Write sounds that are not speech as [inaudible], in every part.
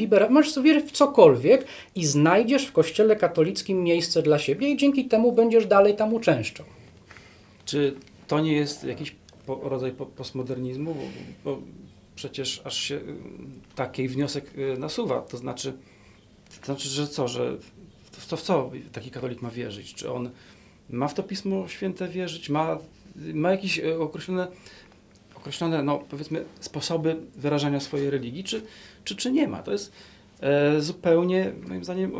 libera- sobie wierzyć w cokolwiek i znajdziesz w kościele katolickim miejsce dla siebie i dzięki temu będziesz dalej tam uczęszczał. Czy to nie jest jakiś po, rodzaj po, postmodernizmu? Bo, bo przecież aż się y, taki wniosek y, nasuwa. To znaczy, to znaczy, że co, że w to w co taki katolik ma wierzyć? Czy on ma w to Pismo Święte wierzyć? Ma, ma jakieś y, określone, określone no, powiedzmy, sposoby wyrażania swojej religii, czy, czy, czy nie ma? To jest e, zupełnie, moim zdaniem,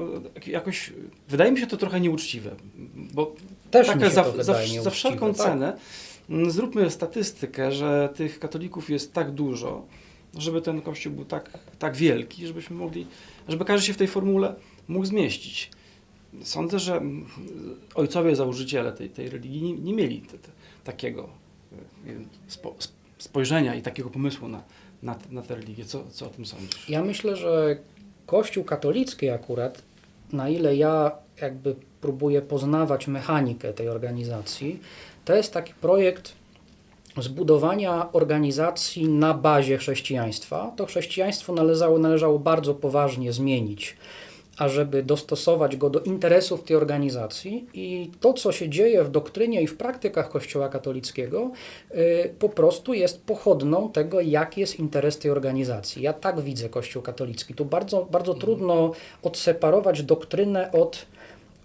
jakoś, wydaje mi się to trochę nieuczciwe, bo Też taka za, to za, za wszelką tak. cenę zróbmy statystykę, że tych katolików jest tak dużo, żeby ten kościół był tak, tak wielki, żebyśmy mogli, żeby każdy się w tej formule mógł zmieścić. Sądzę, że ojcowie założyciele tej, tej religii nie, nie mieli te, te, takiego e, spo, sp- spojrzenia i takiego pomysłu na, na, na tę religię. Co, co o tym sądzisz? Ja myślę, że Kościół katolicki akurat, na ile ja jakby próbuję poznawać mechanikę tej organizacji, to jest taki projekt zbudowania organizacji na bazie chrześcijaństwa. To chrześcijaństwo należało, należało bardzo poważnie zmienić, ażeby dostosować go do interesów tej organizacji i to, co się dzieje w doktrynie i w praktykach Kościoła katolickiego, y, po prostu jest pochodną tego, jaki jest interes tej organizacji. Ja tak widzę Kościół katolicki. Tu bardzo, bardzo trudno odseparować doktrynę od,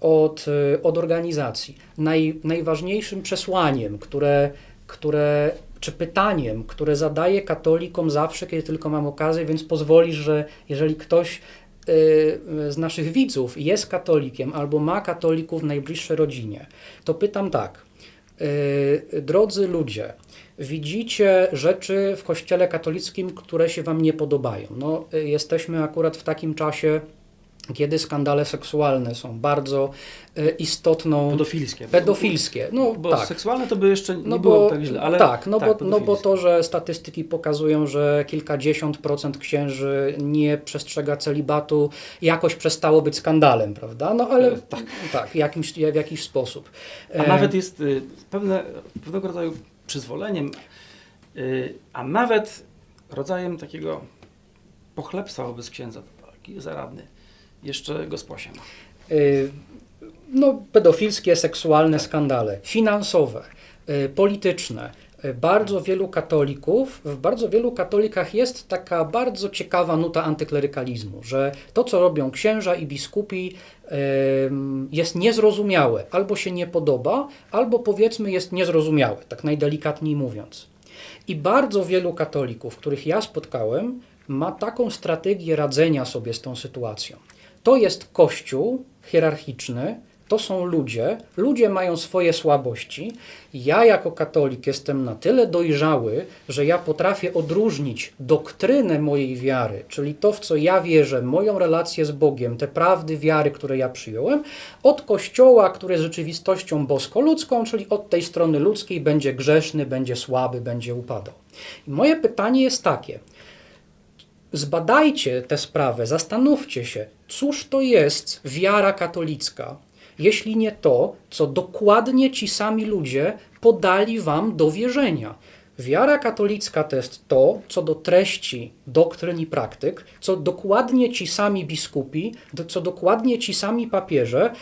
od, y, od organizacji. Naj, najważniejszym przesłaniem, które, które, czy pytaniem, które zadaję katolikom zawsze, kiedy tylko mam okazję, więc pozwolisz, że jeżeli ktoś z naszych widzów jest katolikiem albo ma katolików w najbliższej rodzinie, to pytam tak. y, Drodzy ludzie, widzicie rzeczy w kościele katolickim, które się wam nie podobają. No, y, jesteśmy akurat w takim czasie, kiedy skandale seksualne są bardzo y, istotną Pedofilskie. pedofilskie. No Bo tak. seksualne to by jeszcze nie No było bo, tak źle, ale tak, no, bo, no bo to, że statystyki pokazują, że kilkadziesiąt procent księży nie przestrzega celibatu, jakoś przestało być skandalem, prawda? No ale E, tak. tak w, jakimś, w jakiś sposób. A E, nawet jest y, pewne, pewnego rodzaju przyzwoleniem, y, a nawet rodzajem takiego pochlebstwa wobec księdza. Taki zaradny. Jeszcze go spłosiem. y, no, pedofilskie, seksualne skandale, finansowe, y, polityczne. Y, Bardzo wielu katolików, w bardzo wielu katolikach jest taka bardzo ciekawa nuta antyklerykalizmu, że to, co robią księża i biskupi, jest niezrozumiałe, albo się nie podoba, albo powiedzmy jest niezrozumiałe, tak najdelikatniej mówiąc. I bardzo wielu katolików, których ja spotkałem, ma taką strategię radzenia sobie z tą sytuacją. To jest kościół hierarchiczny, to są ludzie, ludzie mają swoje słabości. Ja jako katolik jestem na tyle dojrzały, że ja potrafię odróżnić doktrynę mojej wiary, czyli to, w co ja wierzę, moją relację z Bogiem, te prawdy wiary, które ja przyjąłem, od kościoła, który jest rzeczywistością bosko-ludzką, czyli od tej strony ludzkiej będzie grzeszny, będzie słaby, będzie upadał. I moje pytanie jest takie. Zbadajcie tę sprawę, zastanówcie się, cóż to jest wiara katolicka, jeśli nie to, co dokładnie ci sami ludzie podali wam do wierzenia. Wiara katolicka to jest to, co do treści doktryn i praktyk, co dokładnie ci sami biskupi, co dokładnie ci sami papieże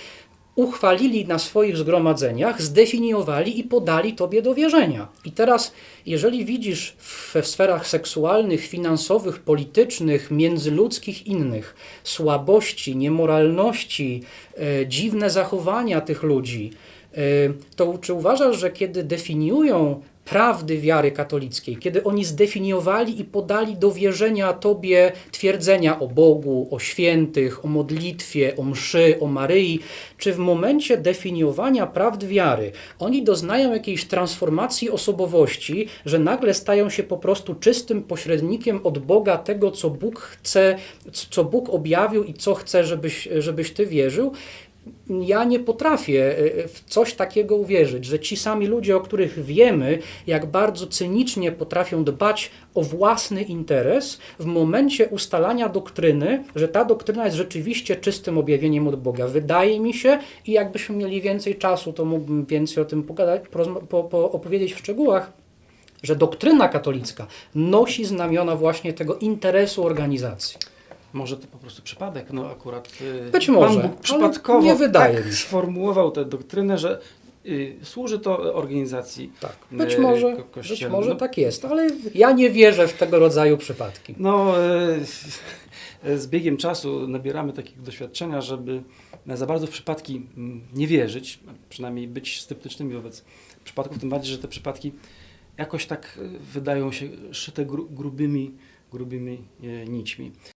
uchwalili na swoich zgromadzeniach, zdefiniowali i podali tobie do wierzenia. I teraz, jeżeli widzisz w- sferach seksualnych, finansowych, politycznych, międzyludzkich, innych słabości, niemoralności, e, dziwne zachowania tych ludzi, e, to czy uważasz, że kiedy definiują prawdy wiary katolickiej, kiedy oni zdefiniowali i podali do wierzenia Tobie twierdzenia o Bogu, o świętych, o modlitwie, o mszy, o Maryi, czy w momencie definiowania prawd wiary oni doznają jakiejś transformacji osobowości, że nagle stają się po prostu czystym pośrednikiem od Boga tego, co Bóg chce, co Bóg objawił i co chce, żebyś, żebyś Ty wierzył? Ja nie potrafię y, w coś takiego uwierzyć, że ci sami ludzie, o których wiemy, jak bardzo cynicznie potrafią dbać o własny interes, w momencie ustalania doktryny, że ta doktryna jest rzeczywiście czystym objawieniem od Boga. Wydaje mi się, i jakbyśmy mieli więcej czasu, to mógłbym więcej o tym pogadać, po, po, opowiedzieć w szczegółach, że doktryna katolicka nosi znamiona właśnie tego interesu organizacji. Może to po prostu przypadek, no akurat y, Być Pan może, Bóg ale przypadkowo nie wydaje tak mi sformułował tę doktrynę, że y, służy to organizacji. Tak, być e, może, być może No, tak jest, ale ja nie wierzę w tego rodzaju przypadki. No, e, [laughs] z biegiem czasu nabieramy takiego doświadczenia, żeby za bardzo w przypadki mm, nie wierzyć, przynajmniej być sceptycznymi wobec przypadków, tym bardziej, że te przypadki jakoś tak e, wydają się szyte gru, grubymi, grubymi nićmi.